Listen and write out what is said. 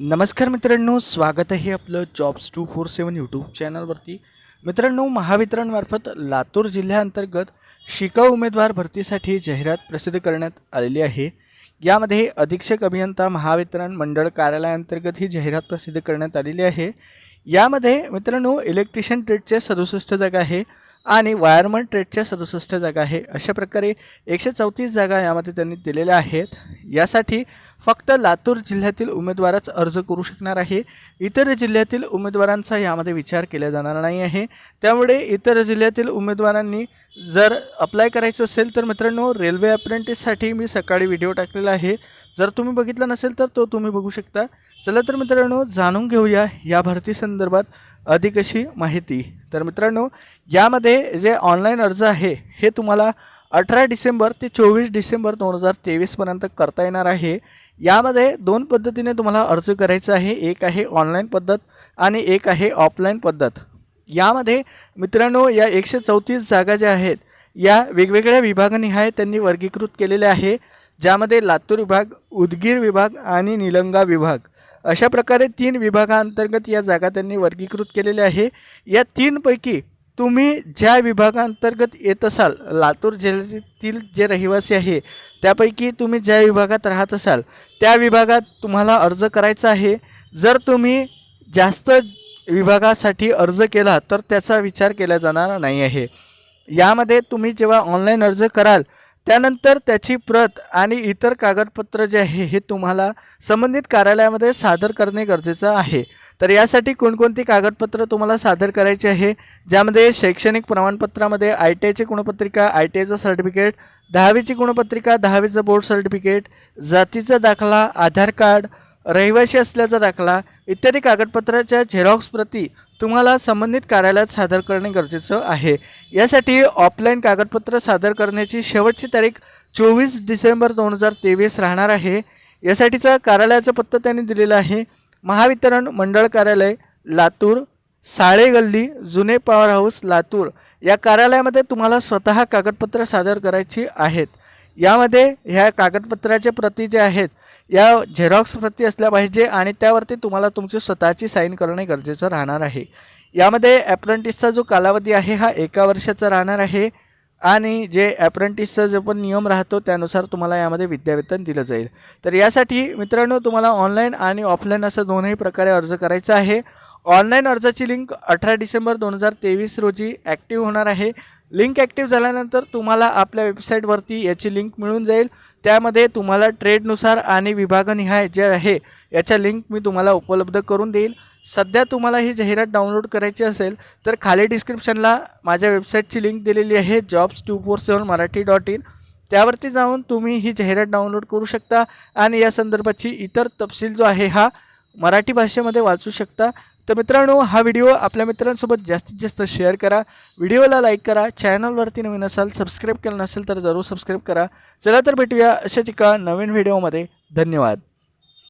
नमस्कार मित्रांनो स्वागत आहे आपलं jobs two four seven YouTube चॅनलवरती मित्रांनो महावितरणमार्फत लातूर जिल्ह्याअंतर्गत शिकाऊ उमेदवार भरतीसाठी जाहिरात प्रसिद्ध करण्यात आलेली आहे. यामध्ये अधीक्षक अभियंता महावितरण मंडळ कार्यालयाअंतर्गत ही जाहिरात प्रसिद्ध करण्यात आलेली आहे. यामध्ये मित्रांनो इलेक्ट्रिशियन ट्रेडच्या सदुसष्ट जागा आहे. आणि वायरमन ट्रेडच्या सदुसष्ट जागा आहे. अशा प्रकारे एकशे चौतीस जागा यामध्ये त्यांनी दिलेल्या आहेत. यासाठी फक्त लातूर जिल्ह्यातील उमेदवारच अर्ज करू शकणार आहे. इतर जिल्ह्यातील उमेदवारांचा यामध्ये विचार केला जाणार नाही आहे. त्यामुळे इतर जिल्ह्यातील उमेदवारांनी जर अप्लाय करायचं असेल तर मित्रांनो रेल्वे अप्रेंटिससाठी मी सकाळी व्हिडिओ टाकलेला आहे. जर तुम्ही बघितला नसेल तर तो तुम्ही बघू शकता. चला तर मित्रांनो जाणून घेऊया या भरती संदर्भात अधिक अशी माहिती. तर मित्रांनो यामध्ये जे ऑनलाईन अर्ज आहे हे तुम्हाला अठरा डिसेंबर ते चोवीस डिसेंबर दोन हजार तेवीसपर्यंत करता येणार आहे. यामध्ये दोन पद्धतीने तुम्हाला अर्ज करायचा आहे. एक आहे ऑनलाईन पद्धत आणि एक आहे ऑफलाईन पद्धत. यामध्ये मित्रांनो या एकशे चौतीस जागा ज्या आहेत या वेगवेगळ्या विभागनिहाय त्यांनी वर्गीकृत केलेले आहे. ज्यामध्ये लातूर विभाग उदगीर विभाग आणि निलंगा विभाग. अशा प्रकारे तीन विभागांतर्गत या जागा त्यांनी वर्गीकृत केलेल्या आहे. या तीनपैकी तुम्ही ज्या विभागांतर्गत येत असाल लातूर जिल्ह्यातील जे रहिवासी आहे त्यापैकी तुम्ही ज्या विभागात राहत असाल त्या विभागात तुम्हाला अर्ज करायचा आहे. जर तुम्ही जास्त विभागासाठी अर्ज केला तर त्याचा विचार केला जाणार नाही आहे. यामध्ये तुम्ही जेव्हा ऑनलाईन अर्ज कराल त्यानंतर त्याची प्रत आणि इतर कागदपत्र जे आहे हे तुम्हाला संबंधित कार्यालयामध्ये सादर करणे गरजेचं आहे. तर यासाठी कोणकोणती कागदपत्र तुम्हाला सादर करायची आहे? ज्यामध्ये शैक्षणिक प्रमाणपत्रामध्ये आय टी आयची गुणपत्रिका आय टी आयचं सर्टिफिकेट दहावीची गुणपत्रिका दहावीचं बोर्ड सर्टिफिकेट जातीचा दाखला आधार कार्ड रहिवासी असल्याचा दाखला इत्यादी कागदपत्राच्या झेरॉक्स प्रती तुम्हाला संबंधित कार्यालयात सादर करणे गरजेचं आहे. यासाठी ऑफलाईन कागदपत्र सादर करण्याची शेवटची तारीख चोवीस डिसेंबर दोन हजार तेवीस राहणार आहे. यासाठीचा कार्यालयाचं पत्ता त्यांनी दिलेला आहे. महावितरण मंडळ कार्यालय लातूर. साळे गल्ली जुने पॉवर हाऊस लातूर. या कार्यालयामध्ये तुम्हाला स्वतः कागदपत्र सादर करायची आहेत. यामध्ये ह्या कागदपत्राचे प्रती जे आहेत या झेरॉक्स प्रती असल्या पाहिजे आणि त्यावरती तुम्हाला तुमची स्वतःची साईन करणे गरजेचं राहणार आहे. यामध्ये ॲप्रेंटिसचा जो कालावधी आहे हा एका वर्षाचा राहणार आहे आणि जे ॲप्रेंटिसचा जो पण नियम राहतो त्यानुसार तुम्हाला यामध्ये विद्यावेतन दिलं जाईल. तर यासाठी मित्रांनो तुम्हाला ऑनलाईन आणि ऑफलाईन असं दोनही प्रकारे अर्ज करायचा आहे. ऑनलाईन अर्जाची लिंक अठरा डिसेंबर दोन हजार तेवीस रोजी ॲक्टिव्ह होणार आहे. लिंक ॲक्टिव्ह झाल्यानंतर तुम्हाला आपल्या वेबसाईटवरती याची लिंक मिळून जाईल. त्यामध्ये तुम्हाला ट्रेडनुसार आणि विभागनिहाय जे आहे याच्या लिंक मी तुम्हाला उपलब्ध करून देईल. सध्या तुम्हाला ही जाहिरात डाउनलोड करायची असेल तर खाली डिस्क्रिप्शनला माझ्या वेबसाईटची लिंक दिलेली आहे jobs two four seven Marathi dot in. त्यावरती जाऊन तुम्ही ही जाहिरात डाउनलोड करू शकता आणि या संदर्भाची इतर तपशील जो आहे हा मराठी भाषेमध्ये वाचू शकता. तर मित्रांनो हा व्हिडिओ आपल्या मित्रांसोबत जास्तीत जास्त शेअर करा. व्हिडिओला लाईक करा. चॅनलवरती नवीन असाल सबस्क्राईब केलं नसेल तर जरूर सबस्क्राईब करा. चला तर भेटूया अशाच एका नवीन व्हिडिओमध्ये धन्यवाद.